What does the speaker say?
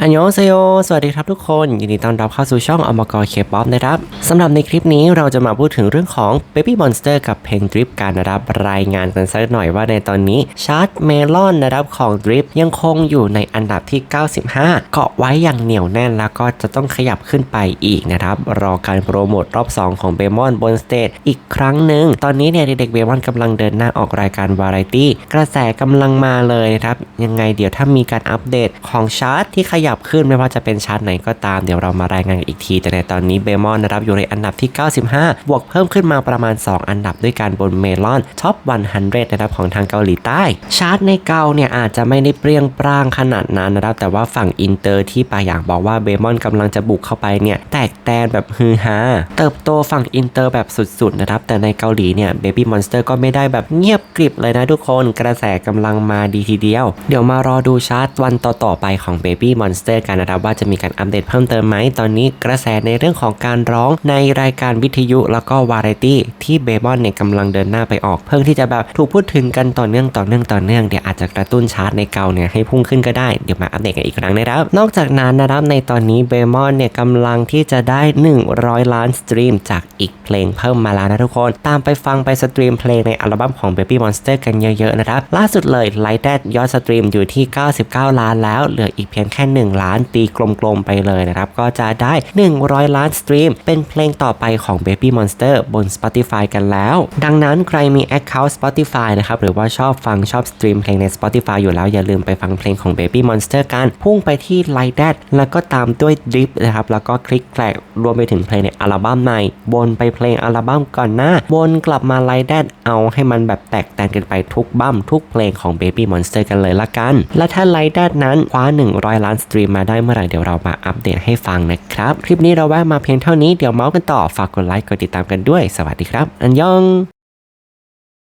อันยองเซโยสวัสดีครับทุกคน ยินดีต้อนรับเข้าสู่ช่องอมกรเคป๊อปนะครับสำหรับในคลิปนี้เราจะมาพูดถึงเรื่องของ Baby Monster กับเพลง Drip กันนะครับรายงานกันสักหน่อยว่าในตอนนี้ชาร์ตเมลอนนะครับของ Drip ยังคงอยู่ในอันดับที่ 95 เกาะไว้อย่างเหนียวแน่นแล้วก็จะต้องขยับขึ้นไปอีกนะครับรอการโปรโมทรอบ 2 ของเบมอนบนสเตจอีกครั้งหนึ่งตอนนี้เนี่ยเด็กเบมอนกำลังเดินหน้าออกรายการวาไรตี้กระแสกำลังมาเลยนะครับยังไงเดี๋ยวถ้ามีการอัปเดตของชาร์ตที่ขยับขึ้นไม่ว่าจะเป็นชาร์ตไหนก็ตามเดี๋ยวเรามารายงานกันอีกที แต่ในตอนนี้เบมอนนะครับอยู่ในอันดับที่ 95 บวกเพิ่มขึ้นมาประมาณ 2 อันดับด้วยการบนเมลอนท็อป 100 นะครับของทางเกาหลีใต้ ชาร์ตในเกาเนี่ยอาจจะไม่ได้เปรี้ยงปร้างขนาดนั้นนะครับแต่ว่าฝั่งอินเตอร์ที่ปาอยากบอกว่าเบมอนกำลังจะบุกเข้าไปเนี่ยแตกแตนแบบฮือฮาเติบโตฝั่งอินเตอร์แบบสุดๆนะครับแต่ในเกาหลีเนี่ยเบบี้มอนสเตอร์ก็ไม่ได้แบบเงียบกริบเลยนะทุกคนกระแสกำลังมาดีทีเดียว เดี๋ยวมารอดูชาร์ตวันต่อๆไปของ Baby Monster กันนะครับว่าจะมีการอัปเดตเพิ่มเติมไหมตอนนี้กระแสในเรื่องของการร้องในรายการวิทยุแล้วก็วาไรตี้ที่เบมอนเนี่ยกำลังเดินหน้าไปออก เพิ่งที่จะแบบถูกพูดถึงกันต่อเนื่องต่อเนื่องต่อเนื่องเดี๋ยวอาจจะกระตุ้นชาร์ตในเกาเนี่ยให้พุ่งขึ้นก็ได้เดี๋ยวมาอัปเดตกันอีกครั้งนะครับ นอกจากนั้นนะครับในตอนนี้เบมอนเนี่ยกำลังที่จะได้ 100 ล้านสตรีมจากอีกเพลงเพิ่มมาแล้วนะทุกคน ตามไปฟังไปสตรีมเพลงในอัลบั้มของ Baby Monster กันเยอะๆนะครับล่าสุดเลย Light That ยอดสตรีมอยู่ที่ 99 ล้านแล้วเหลืออีกเพียงแค่1 ล้านตีกลมๆไปเลยนะครับ ก็จะได้ 100 ล้านสตรีม เป็นเพลงต่อไปของ Baby Monster บน Spotify กันแล้ว ดังนั้นใครมี Account Spotify นะครับ หรือว่าชอบฟังชอบสตรีมเพลงใน Spotify อยู่แล้วอย่าลืมไปฟังเพลงของ Baby Monster กัน พุ่งไปที่ Light That แล้วก็ตามด้วย Drip นะครับ แล้วก็คลิกแคลกรวมไปถึงเพลงในอัลบั้มในบนไปเพลงอัลบั้มก่อนหน้าวนกลับมาไลท์แดดเอาให้มันแบบแตกแต่งกันไปทุกบั้มทุกเพลงของ Baby Monster กันเลยละกัน และถ้าไลท์แดดนั้นคว้า 100 ล้านสตรีมมาได้เมื่อไหร่เดี๋ยวเรามาอัปเดตให้ฟังนะครับ คลิปนี้เราแวะมาเพียงเท่านี้เดี๋ยวเมาส์กันต่อฝากกดไลค์กดติดตามกันด้วย สวัสดีครับ อันยอง